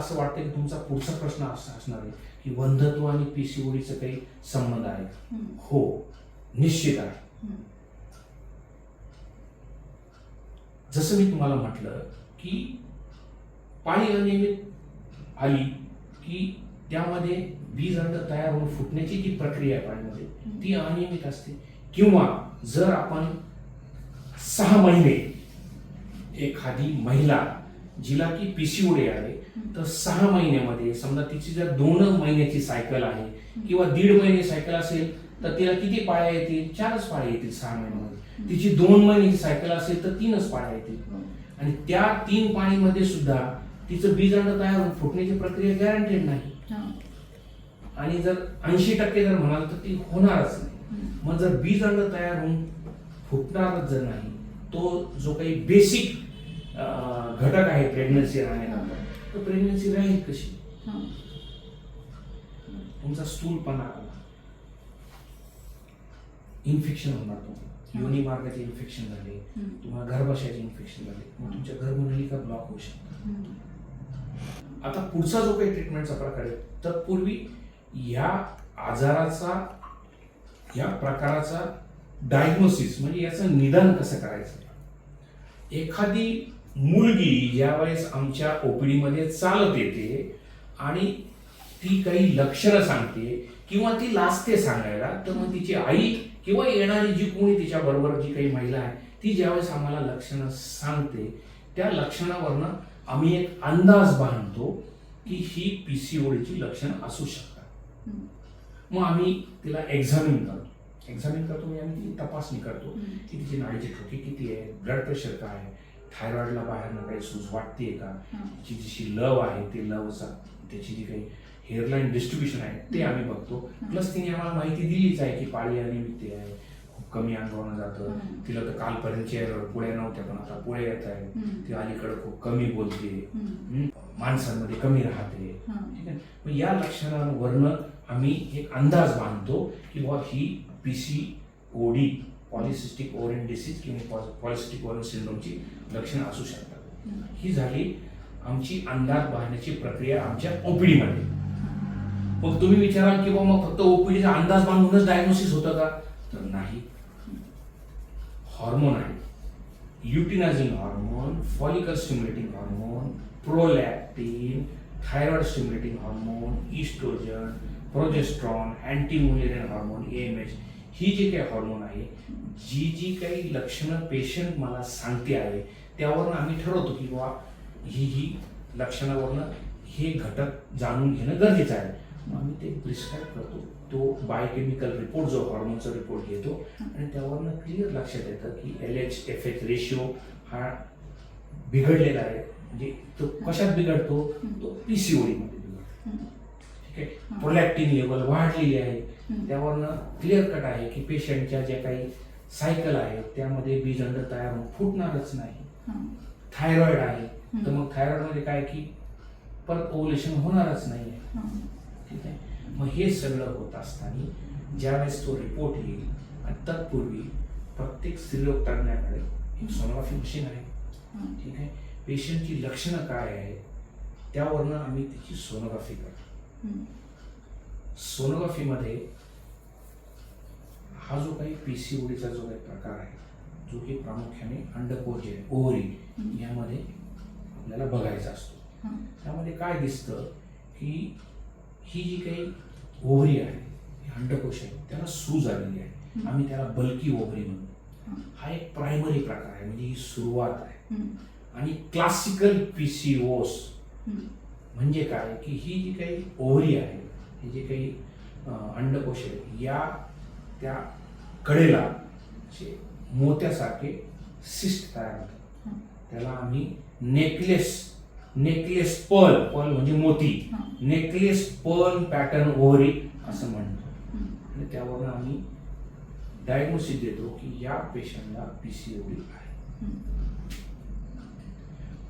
असं वाटतं की तुमचा पुढचा प्रश्न असा असणार आहे की वंधत्व आणि पीसीओडीचं काही संबंध आहे हो निश्चित आहे. जसं मी तुम्हाला म्हटलं की पाळी अनियमित आली की त्यामध्ये बीज अंड तयार होऊन फुटण्याची जी प्रक्रिया आहे पाळीमध्ये ती अनियमित असते. किंवा जर आपण सहा महिने एखादी महिला जिला की पीसीओडी आहे तर सहा महिन्यामध्ये समजा तिची जर दोन महिन्याची सायकल आहे किंवा दीड महिने सायकल असेल तर तिला किती पाळ्या येतील? चारच पाळ्या येतील सहा महिन्यामध्ये. तिची दोन महिन्याची सायकल असेल तर तीनच पाळ्या येतील. आणि त्या तीन पाळीमध्ये सुद्धा तिचं बीजांड तयार होऊन फुटण्याची प्रक्रिया गॅरंटेड नाही. आणि जर ऐंशी टक्के जर म्हणाल तर ती होणारच नाही. मग जर बीज अंड तयार होऊन फुटणारच जर नाही तो जो काही बेसिक घटक आहे प्रेग्नन्सी राहण्याकरता तर प्रेग्नन्सी राहील कशी? तुमचा स्थूलपणा आला. इन्फेक्शन होणार तुम्हाला. योनी मार्गाचे इन्फेक्शन झाले. तुम्हाला गर्भाशयाचे इन्फेक्शन झाले. तुमच्या गर्भनलिका ब्लॉक होऊ शकतात. आता पुढचा जो काही ट्रीटमेंटचा प्रकार आहे तत्पूर्वी या आजाराचा या प्रकाराचा डायग्नोसिस म्हणजे याचं निदान कसं करायचं? एखादी मुलगी ज्यावेळेस आमच्या ओपीडी मध्ये चालत येते आणि ती काही लक्षणं सांगते किंवा ती लाजते सांगायला तर मग तिची आई किंवा येणारी जी कोणी तिच्या बरोबर जी काही महिला आहे ती ज्यावेळेस आम्हाला लक्षणं सांगते त्या लक्षणावरनं आम्ही एक अंदाज बांधतो की ही पीसीओडीची लक्षणं असू शकतात. मग आम्ही तिला एक्झामिन करतो. एक्झामिन करतो म्हणजे आम्ही ती तपासणी करतो की तिची नाडीची ठोकी किती आहे ब्लड प्रेशर काय आहे. थायरॉइडला बाहेरनं काही सूज वाटते का? तिची जशी लव आहे ते लवचा त्याची जी काही हेअरलाईन डिस्ट्रीब्युशन आहे ते आम्ही बघतो. प्लस तिने आम्हाला माहिती दिलीच आहे की पाळी अनियमित आहे. खूप कमी अंगावरनं जातं. तिला तर कालपर्यंत पुढे नव्हत्या पण आता पुढे येत आहे ती अलीकडे खूप कमी बोलते. माणसांमध्ये कमी राहते. ठीक आहे? मग या लक्षणांवरनं आम्ही एक अंदाज बांधतो की बुवा ही P C O D polycystic ovarian disease किंवा पॉलिसिस्टिक ओव्हरियन सिंड्रोमची लक्षणं असू शकतात. ही झाली आमची अंदाज बांधण्याची प्रक्रिया आमच्या ओपीडीमध्ये. मग तुम्ही विचाराल की मग फक्त ओपीडीचा अंदाज बांधूनच डायग्नोसिस होतं का? तर नाही. हॉर्मोन आहे. Luteinising hormone follicle stimulating hormone prolactin thyroid stimulating hormone oestrogen progesterone antimullerian hormone M H ही जी काही हॉर्मोन आहे जी जी काही लक्षणं पेशंट मला सांगते आहे त्यावरनं आम्ही ठरवतो की बाबा ही ही लक्षणावरनं हे घटक जाणून घेणं गरजेचं आहे. आम्ही ते प्रिस्क्राईब करतो. तो बायोकेमिकल रिपोर्ट जो हॉर्मोनचा रिपोर्ट घेतो आणि त्यावरनं क्लिअर लक्षात येतं की L H F H ratio हा बिघडलेला आहे. म्हणजे तो कशात बिघडतो? तो पीसीओडी मध्ये बिघडतो. ठीक आहे? प्रोलॅक्टिन लेवल वाढलेली आहे. त्यावरनं क्लिअर कट आहे की पेशंटच्या ज्या काही सायकल आहेत त्यामध्ये बीजंड तयार होऊन फुटणारच नाही. हा, थायरॉइड आहे. तर. मग थायरॉइडमध्ये काय की परत ओव्हुलेशन होणारच नाही हा, ठीक आहे? मग हे सगळं होत असताना ज्यावेळेस तो रिपोर्ट येईल आणि तत्पूर्वी प्रत्येक स्त्रीरोग तज्ञाकडे एक सोनोग्राफी मशीन आहे. ठीक आहे? पेशंटची लक्षणं काय आहेत त्यावरनं आम्ही तिची सोनोग्राफी करतो. सोनोग्राफीमध्ये हा जो काही पी सी ओडीचा जो काही प्रकार आहे जो की प्रामुख्याने अंडकोश जे आहे ओव्हरी. यामध्ये आपल्याला बघायचा असतो. त्यामध्ये काय दिसतं की ही जी काही ओव्हरी आहे ही अंडकोश आहे त्याला सूज आलेली आहे. आम्ही त्याला बल्की ओव्हरी म्हणतो. हा, एक प्रायमरी प्रकार आहे म्हणजे ही सुरुवात आहे. आणि क्लासिकल पी सी ओस म्हणजे काय? की ही जी काही ओव्हरी आहे ही जी काही अंडकोश आहे या त्या कडेला असे मोत्यासारखे सिस्ट तयार होतात. त्याला आम्ही नेकलेस नेकलेस पर्ल पर्ल म्हणजे मोती. नेकलेस पर्ल पॅटर्न ओव्हरी असं म्हणतो. आणि त्यावरून आम्ही डायग्नोसिस देतो की या पेशंटला पी सी ओडी आहे.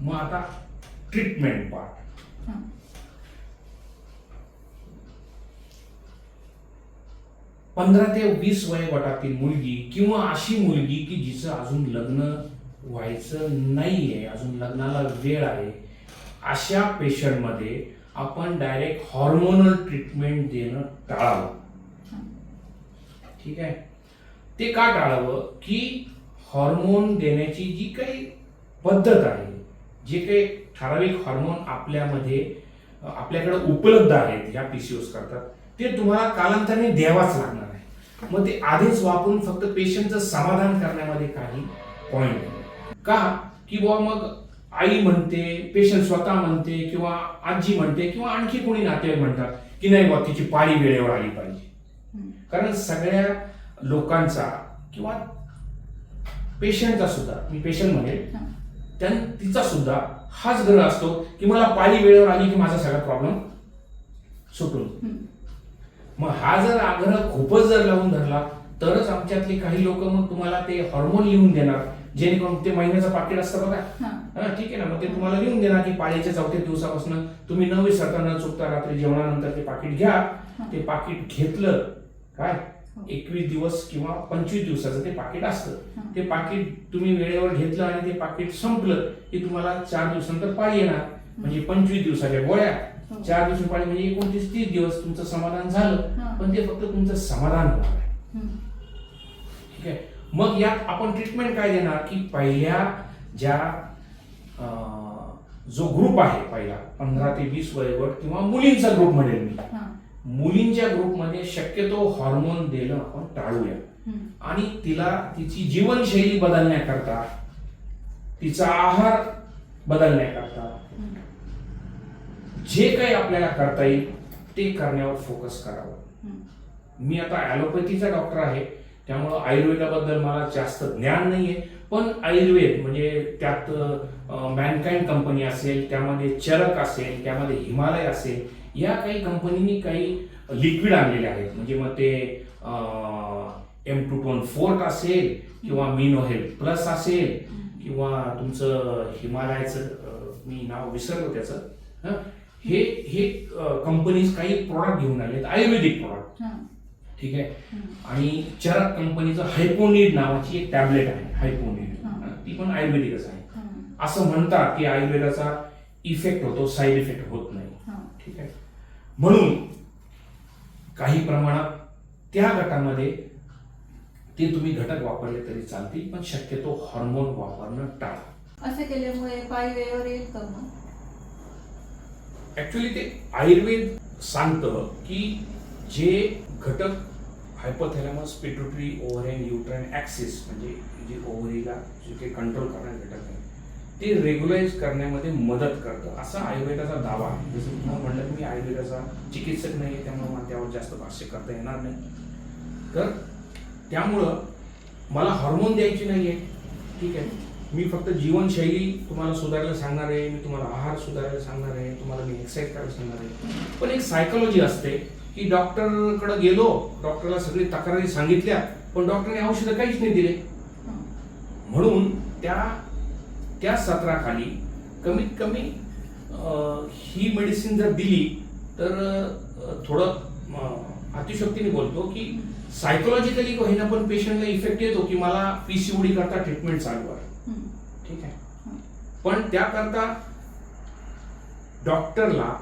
मग आता ट्रीटमेंट पार्ट पंधरा ते वीस वयोगटातील मुलगी किंवा अशी मुलगी की जिचं अजून लग्न व्हायचं नाही आहे अजून लग्नाला वेळ आहे अशा पेशंटमध्ये आपण डायरेक्ट हॉर्मोनल ट्रीटमेंट देणं टाळावं. ठीक आहे? ते का टाळावं? की हॉर्मोन देण्याची जी काही पद्धत आहे जे काही ठराविक हॉर्मोन आपल्यामध्ये आपल्याकडे उपलब्ध आहेत ह्या पीसीओस करतात ते तुम्हाला कालांतराने द्यावाच लागणार आहे मग ते आधीच वापरून फक्त पेशंटचं समाधान करण्यामध्ये काही पॉईंट नाही का की बुवा मग आई म्हणते पेशंट स्वतः म्हणते किंवा आजी म्हणते किंवा आणखी कोणी नातेवाईक म्हणतात की नाही बुवा तिची पाळी वेळेवर आली पाहिजे. कारण सगळ्या लोकांचा किंवा पेशंटचा सुद्धा मी पेशंट म्हणेल. त्यां तिचा सुद्धा हाच ग्रह असतो की मला पाळी वेळेवर आली की माझा सगळा प्रॉब्लेम सुटून. मग हा जर आग्रह खूपच जर लावून धरला तरच आमच्यातले काही लोक मग तुम्हाला ते हॉर्मोन लिहून देणार जेणेकरून ते महिन्याचं पाकिट असतं बघा. हा. ठीक आहे ना मग ते तुम्हाला लिहून देणार की पाळीच्या चौथ्या दिवसापासून तुम्ही न विसरता न चुकता रात्री जेवणानंतर ते पाकिट घ्या. ते पाकिट घेतलं काय? हो. एकवीस दिवस किंवा पंचवीस दिवसाचं ते पाकिट असतं. ते पाकिट तुम्ही वेळेवर घेतलं आणि ते पाकिट संपलं की तुम्हाला चार दिवसानंतर पाळी येणार. म्हणजे पंचवीस दिवसाच्या गोळ्या. हो. चार दिवस पाळी म्हणजे एकोणतीस तीस दिवस तुमचं समाधान झालं हा. पण ते फक्त तुमचं समाधान होणार आहे हम्म. ठीक आहे मग यात आपण ट्रीटमेंट काय देणार की पहिल्या ज्या अं, जो ग्रुप आहे पहिला पंधरा ते वीस वयोगट किंवा मुलींचा ग्रुप म्हणेल मी हा. मुलींच्या ग्रुपमध्ये शक्यतो हॉर्मोन देणं आपण टाळूया हम्म. आणि तिला तिची जीवनशैली बदलण्याकरता तिचा आहार बदलण्याकरता हम्म. जे काही आपल्याला करता येईल ते करण्यावर फोकस करावं. मी आता ॲलोपॅथीचा डॉक्टर आहे त्यामुळं आयुर्वेदाबद्दल मला जास्त ज्ञान नाहीये. पण आयुर्वेद म्हणजे त्यात मॅनकाइंड कंपनी असेल त्यामध्ये चरक असेल त्यामध्ये हिमालय असेल या काही कंपनीनी काही लिक्विड आणलेले आहेत. म्हणजे मग ते एम टू टोन फोर्ट असेल किंवा मिनो हेल्थ प्लस असेल किंवा तुमचं हिमालयाचं मी नाव विसरलो त्याचं. हं? हे हे कंपनीज काही प्रॉडक्ट घेऊन आले आयुर्वेदिक प्रॉडक्ट. ठीक आहे. आणि चरक कंपनीचं हायपोनीड नावाची एक टॅबलेट आहे हायपोनीड. ती पण आयुर्वेदिकच आहे. असं म्हणतात की आयुर्वेदाचा इफेक्ट होतो साईड इफेक्ट होत नाही. ठीक आहे म्हणून काही प्रमाणात त्या गटामध्ये ते तुम्ही घटक वापरले तरी चालतील पण शक्यतो हॉर्मोन वापरणं टाळा असे केल्यामुळे पाय वेळेवर येईल का मग ऍक्च्युली ते आयुर्वेद सांगतं की जे घटक hypothalamus pituitary ovarian uterine axis म्हणजे जे ओव्हरीला जे काही कंट्रोल करणारे घटक आहे ते रेग्युलाइज करण्यामध्ये मदत करतं. असा आयुर्वेदाचा दावा आहे. जसं तुम्हाला म्हणलं की मी आयुर्वेदाचा चिकित्सक नाही आहे त्यामुळे मला त्यावर जास्त भाष्य करता येणार नाही. तर त्यामुळं मला हॉर्मोन द्यायची नाही आहे ठीक आहे? मी फक्त जीवनशैली तुम्हाला सुधारायला सांगणार आहे मी तुम्हाला आहार सुधारायला सांगणार आहे तुम्हाला मी एक्सरसाइज करायला सांगणार आहे. पण एक सायकोलॉजी असते की डॉक्टरकडे गेलो डॉक्टरला सगळी तक्रारी सांगितल्या पण डॉक्टरने औषधं काहीच नाही दिले. म्हणून त्या त्या सत्राखाली कमीत कमी ही मेडिसिन जर दिली तर थोडं अतिशक्तीने बोलतो की सायकोलॉजिकली होईना पण पेशंटला इफेक्ट येतो की मला पीसीओडी करता ट्रीटमेंट चालू आहे. ठीक आहे. पण त्याकरता डॉक्टरला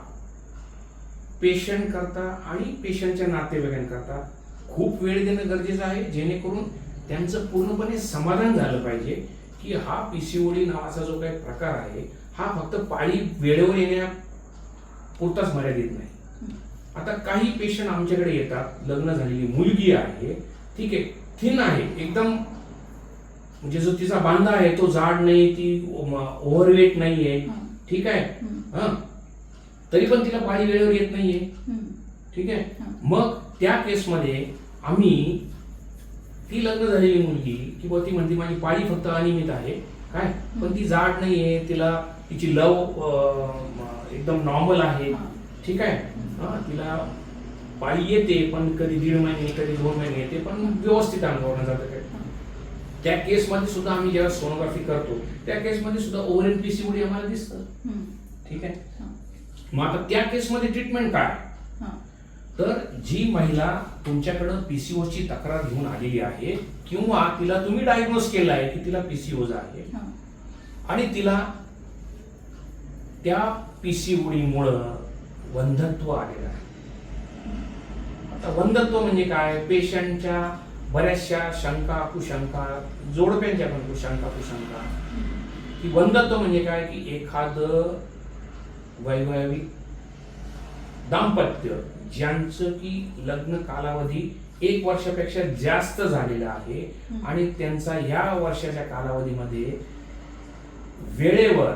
पेशंट करता आणि पेशंटच्या नातेवाईकांकरता खूप वेळ देणं गरजेचं आहे जेणेकरून त्यांचं पूर्णपणे समाधान झालं पाहिजे की हा पीसीओडी नावाचा जो काही प्रकार आहे हा फक्त पाळी वेळेवर येण्या पुरताच मर्यादित नाही आता काही पेशंट आमच्याकडे येतात. लग्न झालेली मुलगी आहे. ठीक आहे. थिन आहे. एकदम म्हणजे जो तिचा बांधा आहे तो जाड नाही ती ओव्हरवेट नाहीये. हा. ठीक आहे. हा. तरी पण तिला पाळी वेळेवर येत नाहीये. ठीक आहे. मग त्या केसमध्ये आम्ही ती लग्न झालेली मुलगी किंवा ती म्हणते माझी पाळी फक्त अनियमित आहे. काय? पण ती जाड नाहीये. तिला तिची लव एकदम नॉर्मल आहे. ठीक आहे हा, तिला पाळी येते पण कधी दीड महिने कधी दोन महिने येते पण व्यवस्थित अंगावरनं जातं काय त्या केसमध्ये सुद्धा आम्ही जेव्हा सोनोग्राफी करतो त्या केसमध्ये सुद्धा ओव्हर एन पीसीओडी आम्हाला दिसतं. ठीक आहे. मग आता त्या केसमध्ये ट्रीटमेंट काय. तर जी महिला तुमच्याकडं पीसीओची तक्रार घेऊन आलेली आहे किंवा तिला तुम्ही डायग्नोज केलं आहे की तिला पीसीओज आहे. आणि तिला त्या मुळे वंधत्व आलेलं आहे. आता वंधत्व म्हणजे काय? पेशंटच्या बऱ्याचशा शंका कुशंका जोडप्यांच्या पण कुशंका कुशंका. की वंधत्व म्हणजे काय? की एखादं वैवाहिक दाम्पत्य ज्यांचं की लग्न कालावधी एक वर्षापेक्षा जास्त झालेला आहे. आणि त्यांचा ह्या वर्षाच्या कालावधीमध्ये वेळेवर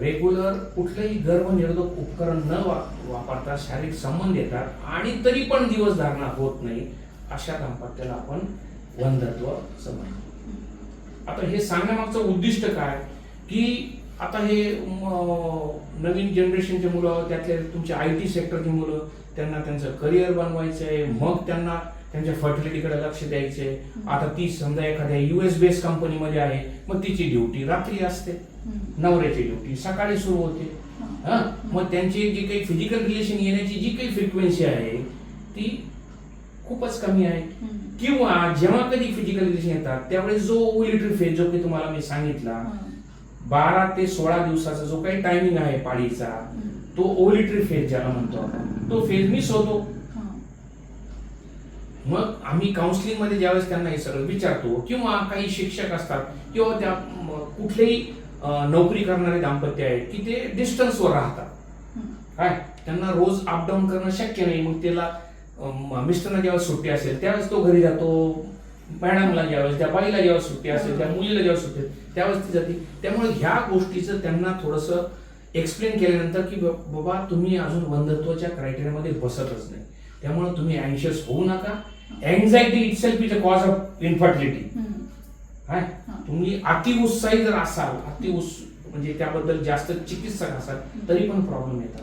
रेग्युलर कुठलंही गर्भनिरोधक उपकरण न वा- वापरता शारीरिक संबंध येतात आणि तरी पण दिवस धारणा होत नाही अशा दाम्पत्याला आपण वंधत्व समजतो. आता हे सांगण्यामागचं उद्दिष्ट काय? की आता हे नवीन जनरेशनचे मुलं त्यातले तुमचे आय टी सेक्टरची मुलं त्यांना त्यांचं करिअर बनवायचं आहे मग त्यांना त्यांच्या फर्टिलिटीकडे लक्ष द्यायचंय आता ती समजा एखाद्या युएस बेस कंपनीमध्ये आहे मग तिची ड्युटी रात्री असते. नवऱ्याची ड्युटी सकाळी सुरू होते हा. मग त्यांची जी काही फिजिकल रिलेशन येण्याची जी काही फ्रिक्वेन्सी आहे ती खूपच कमी आहे. किंवा जेव्हा कधी फिजिकल रिलेशन येतात त्यावेळेस जो ओव्युलेटरी फेज जो काही तुम्हाला मी सांगितला. बारा ते सोळा दिवसाचा जो काही टायमिंग आहे पाळीचा. तो ओव्युलेटरी फेज ज्याला म्हणतो आपण तो फेज मिस होतो. मग आम्ही काउन्सिलिंगमध्ये ज्यावेळेस त्यांना हे सगळं विचारतो किंवा काही शिक्षक असतात किंवा त्या कुठलेही नोकरी करणारे दाम्पत्य आहेत की ते डिस्टन्सवर राहतात. काय? त्यांना रोज अपडाऊन करणं शक्य नाही. मग त्याला मिस्टरना ज्यावेळेस सुट्टी असेल त्यावेळेस तो घरी जातो. मॅडमला ज्यावेळेस त्या बाईला जेव्हा सुट्टी असेल त्या मुलीला जेव्हा सुट्टी असेल, त्यावेळेस ती जाते. त्यामुळे ह्या गोष्टीचं त्यांना थोडंसं एक्सप्लेन केल्यानंतर की बाबा तुम्ही अजून बंधत्वाच्या क्रायटेरियामध्ये बसतच नाही. त्यामुळे तुम्ही अँशियस होऊ नका. Anxiety itself is a cause of infertility. काय. तुम्ही अति उत्साही जर असाल अति उत्स म्हणजे त्याबद्दल जास्त चिकित्सक असाल तरी पण प्रॉब्लेम येतात